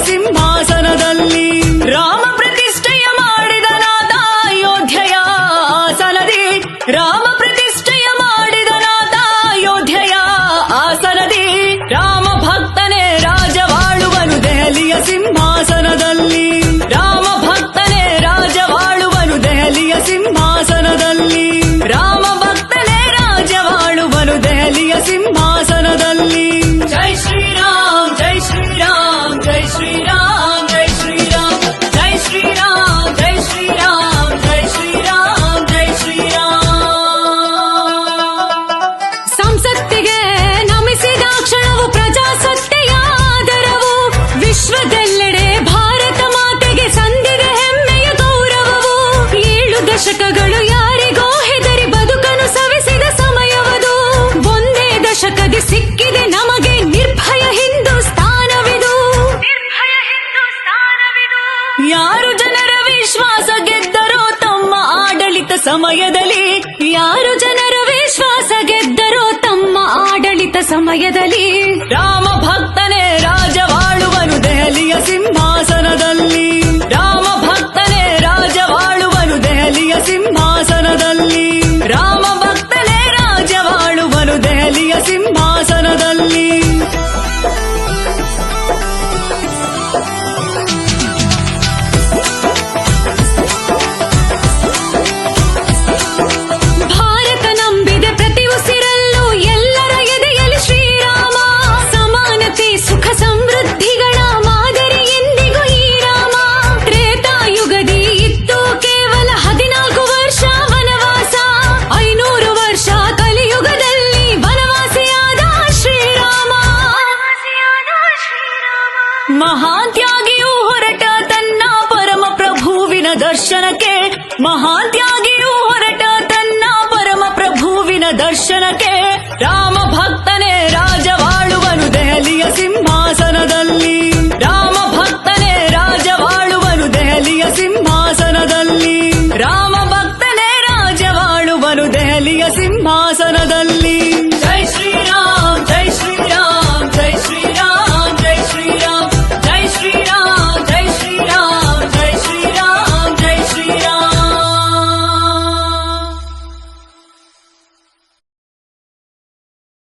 Azim ಸಮಯದಲ್ಲಿ ಯಾರು ಜನರ ವಿಶ್ವಾಸ ಗೆದ್ದರೋ ತಮ್ಮ ಆಡಳಿತ ಸಮಯದಲ್ಲಿ ರಾಮ ಭಕ್ತನೇ ರಾಮ ಮಹಾತ್ಯಾಗಿಯೂ ಹೊರಟ ತನ್ನ ಪರಮ ಪ್ರಭುವಿನ ದರ್ಶನಕ್ಕೆ. ಮಹಾತ್ಯಾಗಿಯೂ ಹೊರಟ ತನ್ನ ಪರಮ ಪ್ರಭುವಿನ ದರ್ಶನಕ್ಕೆ. ರಾಮ ಭಕ್ತನೇ ರಾಜವಾಳುವನು ದೆಹಲಿಯ ಸಿಂಹಾಸನದಲ್ಲಿ. ರಾಮ ಭಕ್ತನೇ ರಾಜವಾಳುವನು ದೆಹಲಿಯ ಸಿಂಹಾಸನದಲ್ಲಿ. ರಾಮ ಭಕ್ತನೇ ರಾಜವಾಳುವನು ದೆಹಲಿಯ ಸಿಂಹಾಸನದಲ್ಲಿ. ಜೈ ಶ್ರೀ